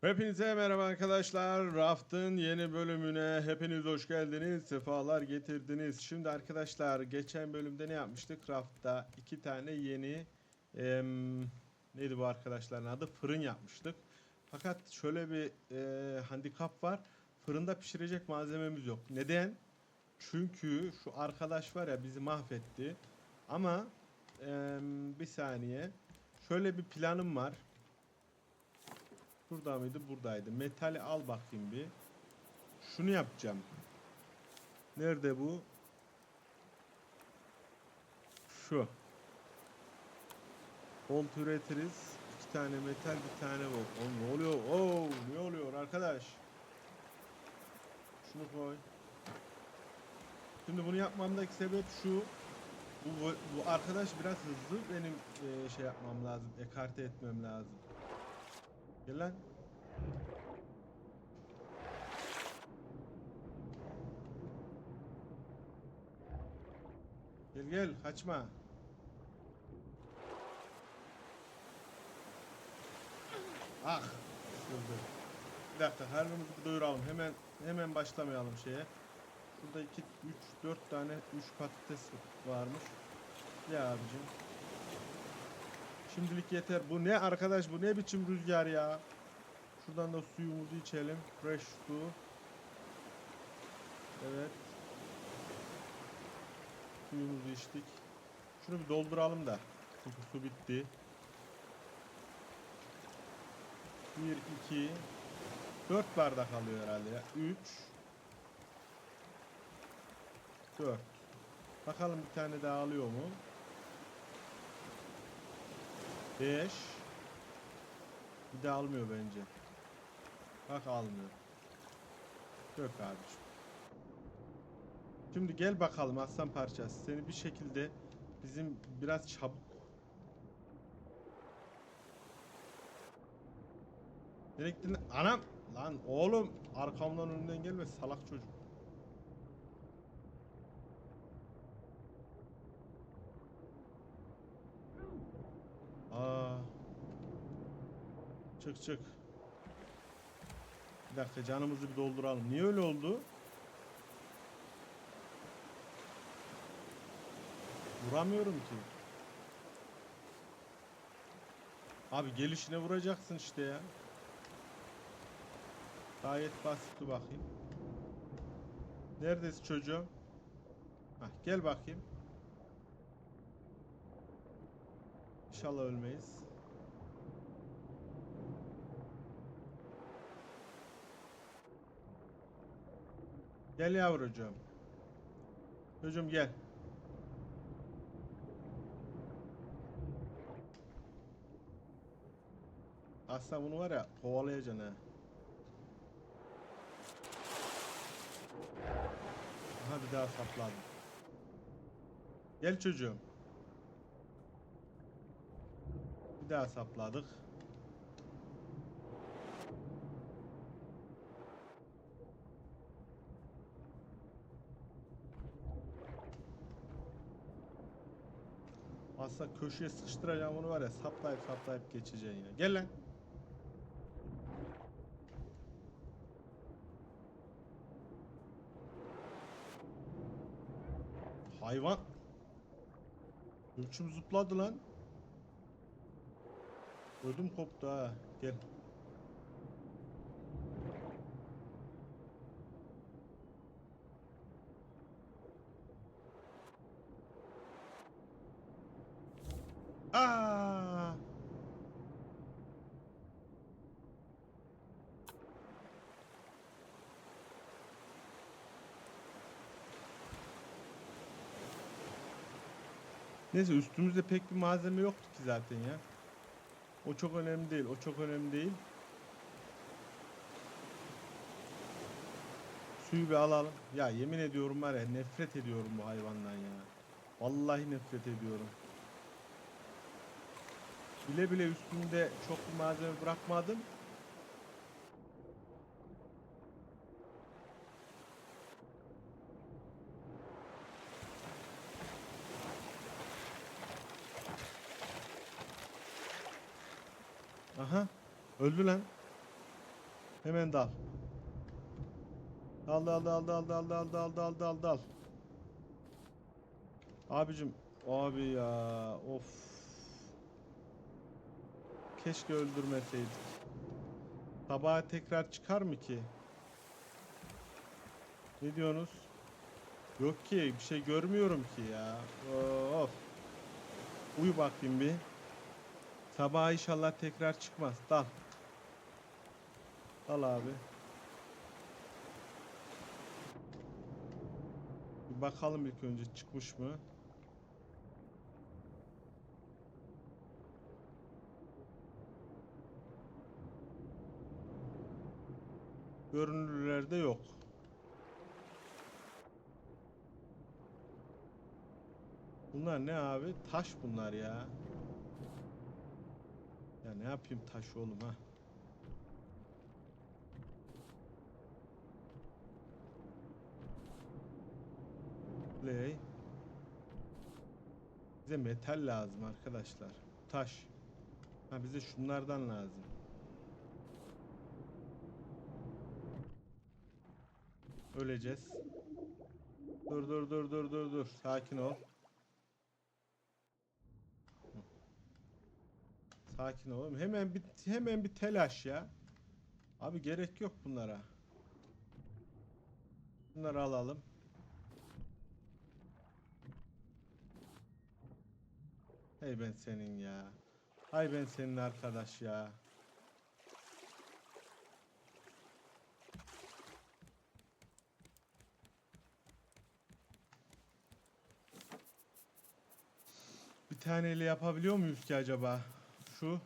Hepinize merhaba arkadaşlar. Raft'ın yeni bölümüne hepiniz hoş geldiniz. Sefalar getirdiniz. Şimdi arkadaşlar geçen bölümde ne yapmıştık? Raft'ta iki tane yeni em, neydi bu arkadaşların adı? Fırın yapmıştık. Fakat şöyle bir e, handikap var. Fırında pişirecek malzememiz yok. Neden? Çünkü şu arkadaş var ya bizi mahvetti. Ama em, bir saniye. Şöyle bir planım var. Burada mıydı? Buradaydı. Metali al bakayım bir. Şunu yapacağım. Nerede bu? Şu. Bolt üretiriz. İki tane metal, bir tane bok. Oğlum ne oluyor? Oo, ne oluyor arkadaş? Şunu koy. Şimdi bunu yapmamdaki sebep şu. Bu, bu arkadaş biraz hızlı. Benim e, şey yapmam lazım. Ekarte etmem lazım. Gel lan. Gel gel kaçma. Ah. Sıkıldı. Bir dakika karnımızı doyuralım. Hemen hemen başlamayalım şeye. Şurada 2 3 4 tane 3 patates varmış. Ya abicim. Şimdilik yeter. Bu ne arkadaş bu ne biçim rüzgar ya. Şuradan da suyumuzu içelim. Fresh su. Evet. Suyumuzu içtik. Şunu bir dolduralım da. Çünkü su bitti. 1, 2, 4 bardak alıyor herhalde ya. 3, 4. Bakalım bir tane daha alıyor mu? 5 Bir de almıyor bence. Bak almıyor. Yok abiciğim. Şimdi gel bakalım aslan parçası. Seni bir şekilde bizim biraz çabuk gittin lan? Anam! Lan oğlum arkamdan önünden gelme salak çocuk. Çık çık. Bir dakika canımızı bir dolduralım. Niye öyle oldu? Vuramıyorum ki. Abi gelişine vuracaksın işte ya. Gayet basitti bakayım. Neredesin çocuğum? Hah, gel bakayım. İnşallah ölmeyiz. Gel yavrucuğum. Çocuğum gel. Aslında bunu var ya kovalayacaksın ha. Aha bir daha sapladım. Gel çocuğum. Bir daha sapladık. Aslında köşeye sıkıştıracağım onu var ya saplayıp saplayıp geçeceksin yine. Gel lan. Hayvan. Ölçüm zıpladı lan. Ödüm koptu ha. Gel. Neyse üstümüzde pek bir malzeme yoktu ki zaten ya. O çok önemli değil. O çok önemli değil. Suyu bir alalım. Ya yemin ediyorum var ya nefret ediyorum bu hayvandan ya. Vallahi nefret ediyorum. Bile bile üstünde çok bir malzeme bırakmadım. Aha. Öldü lan. Hemen dal. Dal dal dal dal dal dal dal dal dal dal. Abicim abi ya of. Keşke öldürmeseydik. Sabaha tekrar çıkar mı ki? Ne diyorsunuz? Yok ki bir şey görmüyorum ki ya. Of. Uyu bakayım bir. Sabah inşallah tekrar çıkmaz. Dal. Dal abi. Bir bakalım ilk önce çıkmış mı? Görünürlerde yok. Bunlar ne abi? Taş bunlar ya. Ya ne yapayım taş oğlum ha? Play. Bize metal lazım arkadaşlar. Taş. Ha bize şunlardan lazım. Öleceğiz. Dur dur dur dur dur dur. Sakin ol. Sakin ol. Hemen bir hemen bir telaş ya. Abi gerek yok bunlara. Bunları alalım. Hey ben senin ya. Hay ben senin arkadaş ya. Taneyle yapabiliyor muyuz ki acaba? Şu.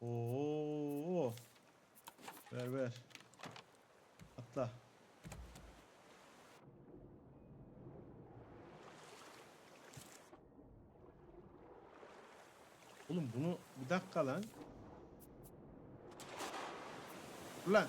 Oo. Ver ver. Atla. Oğlum bunu bir dakika lan. Ulan.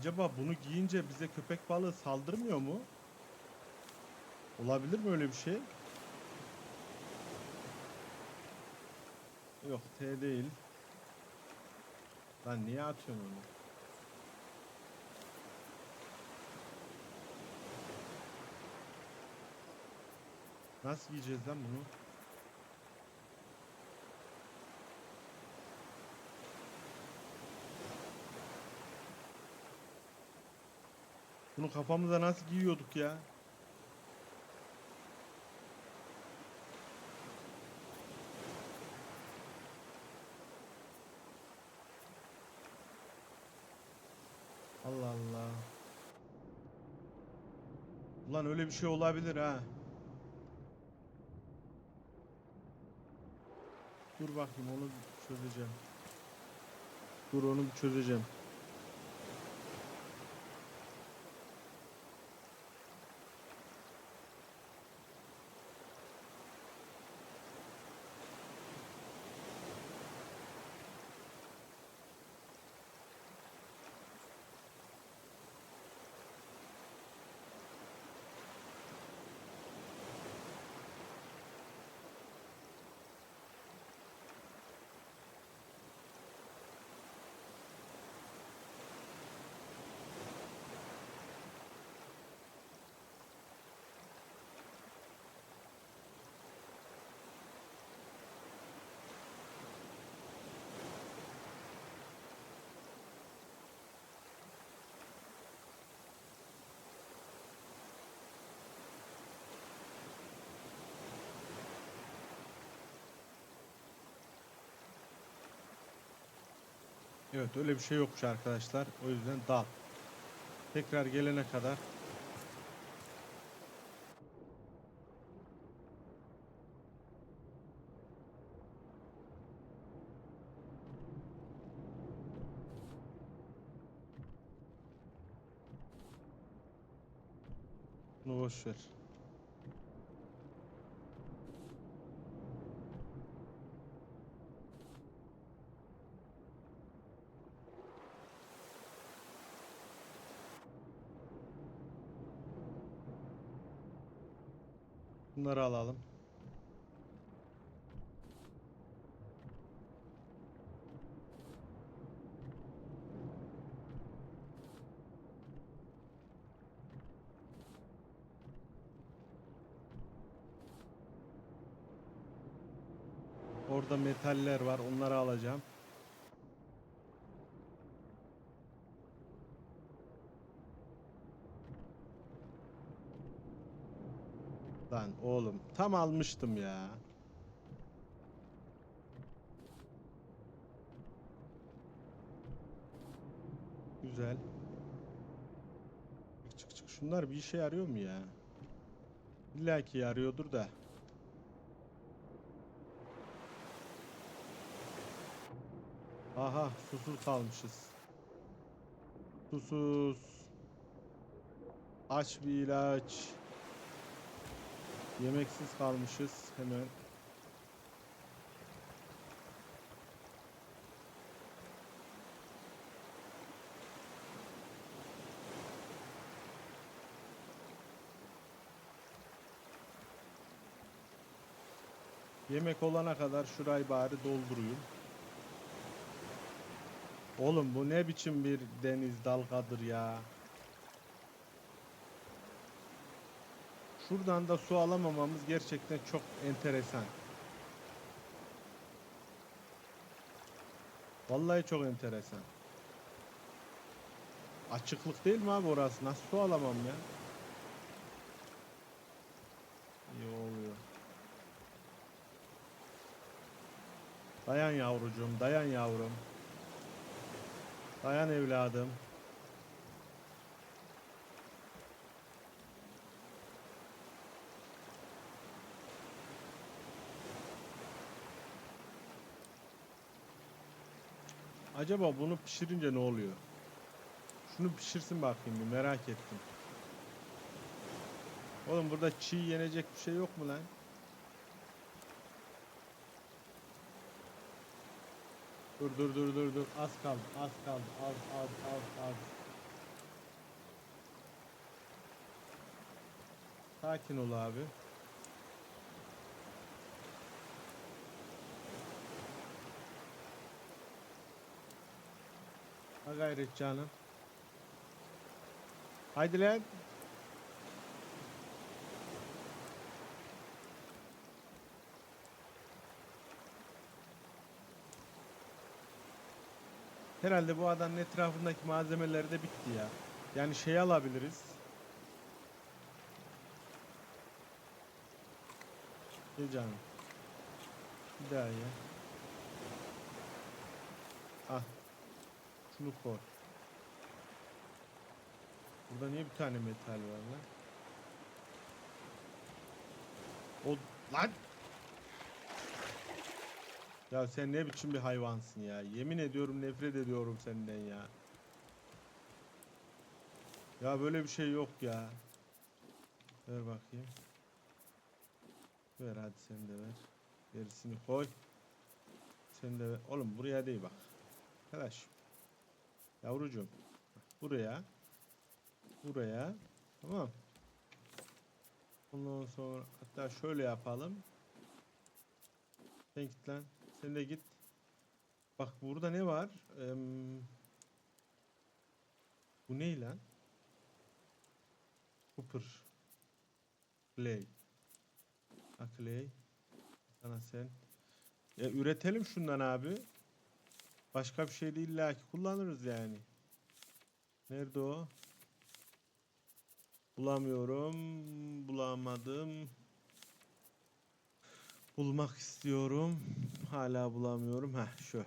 Acaba bunu giyince bize köpek balığı saldırmıyor mu? Olabilir mi öyle bir şey? Yok T değil. Lan niye atıyorsun onu? Nasıl giyeceğiz lan bunu? Bunu kafamıza nasıl giyiyorduk ya? Allah Allah. Ulan öyle bir şey olabilir ha. Dur bakayım onu çözeceğim. Dur onu çözeceğim. Evet öyle bir şey yokmuş arkadaşlar. O yüzden dal. Tekrar gelene kadar Bunu boş. Bunları alalım. Orada metaller var. Onları alacağım. Lan oğlum tam almıştım ya. Güzel. Çık çık çık. Şunlar bir işe yarıyor mu ya? İlla ki yarıyordur da. Aha susuz kalmışız. Susuz. Aç bir ilaç. Yemeksiz kalmışız hemen. Yemek olana kadar şurayı bari doldurayım. Oğlum bu ne biçim bir deniz dalgadır ya. Şuradan da su alamamamız gerçekten çok enteresan. Vallahi çok enteresan. Açıklık değil mi abi orası? Nasıl su alamam ya? İyi oluyor. Dayan yavrucuğum, dayan yavrum. Dayan evladım. Acaba bunu pişirince ne oluyor? Şunu pişirsin bakayım bir merak ettim. Oğlum burada çiğ yenecek bir şey yok mu lan? Dur dur dur dur dur az kaldı az kaldı az az az az. Sakin ol abi. Ha gayret canım. Haydi lan. Herhalde bu adanın etrafındaki malzemeleri de bitti ya. Yani şey alabiliriz. Gel canım. Bir daha ya. Ah. Şunu koy. Burada niye bir tane metal var lan? O lan. Ya sen ne biçim bir hayvansın ya. Yemin ediyorum nefret ediyorum senden ya. Ya böyle bir şey yok ya. Ver bakayım. Ver hadi sen de ver. Gerisini koy. Sen de ver. Oğlum buraya değil bak. Arkadaş. Yavrucuğum. Buraya. Buraya. Tamam. Ondan sonra hatta şöyle yapalım. Sen git lan. Sen de git. Bak burada ne var? Em, bu ne lan? Cooper. Clay. Clay. Sana sen. Ya üretelim şundan abi. Başka bir şey değil ki kullanırız yani. Nerede o? Bulamıyorum. Bulamadım. Bulmak istiyorum. Hala bulamıyorum. Heh şu.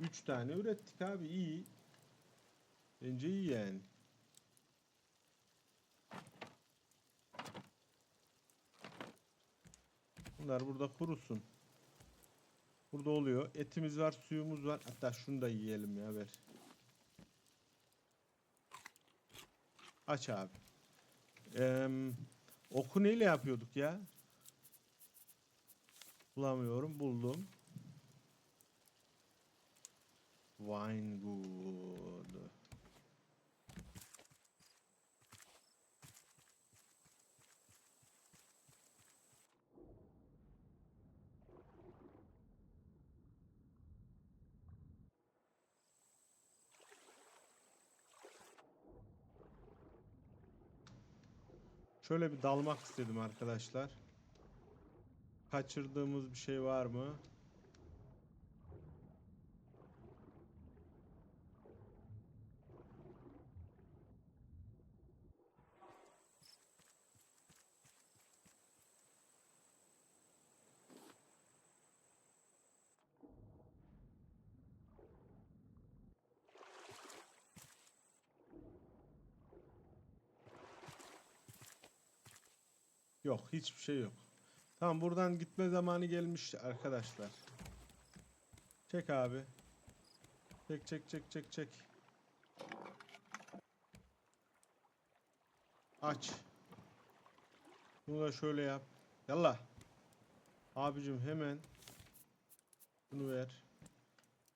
Üç tane ürettik abi. iyi. Bence iyi yani. Bunlar burada kurusun. Burada oluyor. Etimiz var, suyumuz var. Hatta şunu da yiyelim ya ver. Aç abi. Eee oku neyle yapıyorduk ya? Bulamıyorum. Buldum. Wine good. Şöyle bir dalmak istedim arkadaşlar. Kaçırdığımız bir şey var mı? Yok, hiçbir şey yok. Tamam, buradan gitme zamanı gelmiş arkadaşlar. Çek abi. Çek çek çek çek çek. Aç. Bunu da şöyle yap. Yallah. Abicim hemen bunu ver.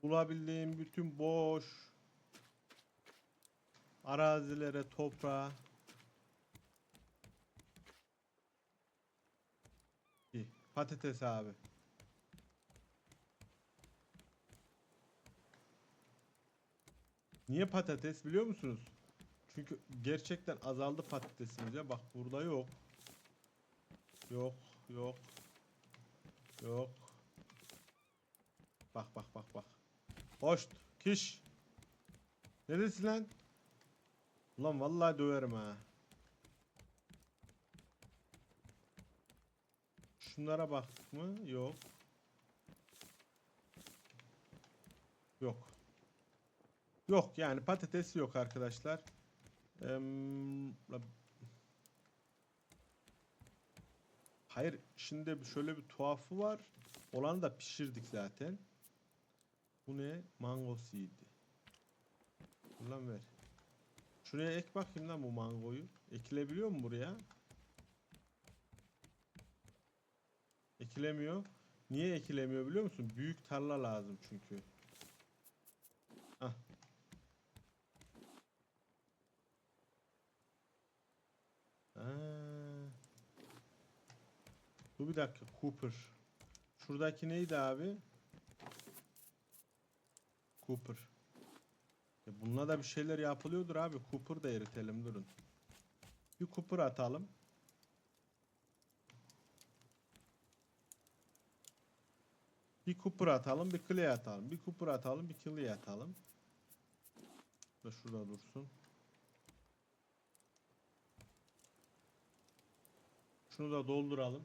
Bulabildiğim bütün boş arazilere, toprağa İyi. Patates abi. Niye patates biliyor musunuz? Çünkü gerçekten azaldı patatesimiz ya. Bak burada yok. Yok, yok. Yok. Bak bak bak bak. Hoş. Kiş. Neredesin lan? Ulan vallahi döverim ha. Şunlara baktık mı? Yok. Yok. Yok yani patates yok arkadaşlar. La- Hayır şimdi şöyle bir tuhafı var. Olanı da pişirdik zaten. Bu ne? Mango seed. Ulan ver. Şuraya ek bakayım lan bu mangoyu. Ekilebiliyor mu buraya? Ekilemiyor. Niye ekilemiyor biliyor musun? Büyük tarla lazım çünkü. Ah. Aa. Bir dakika Cooper. Şuradaki neydi abi? Cooper. Ya bununla da bir şeyler yapılıyordur abi. Cooper da eritelim durun. Bir Cooper atalım. Bir Cooper atalım, bir Clay atalım. Bir Cooper atalım, bir Clay atalım. Da şurada dursun. Şunu da dolduralım.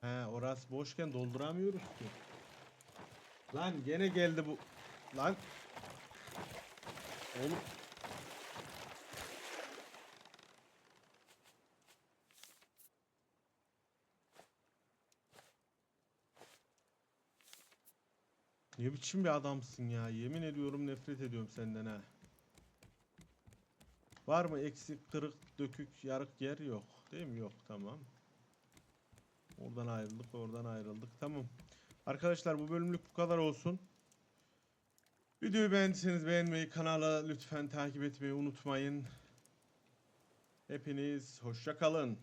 He, orası boşken dolduramıyoruz ki. Lan gene geldi bu. Lan. Oğlum Ne biçim bir adamsın ya. Yemin ediyorum nefret ediyorum senden ha. Var mı eksik, kırık, dökük, yarık yer? Yok. Değil mi? Yok. Tamam. Oradan ayrıldık, oradan ayrıldık. Tamam. Arkadaşlar bu bölümlük bu kadar olsun. Videoyu beğendiyseniz beğenmeyi, kanala lütfen takip etmeyi unutmayın. Hepiniz hoşça kalın.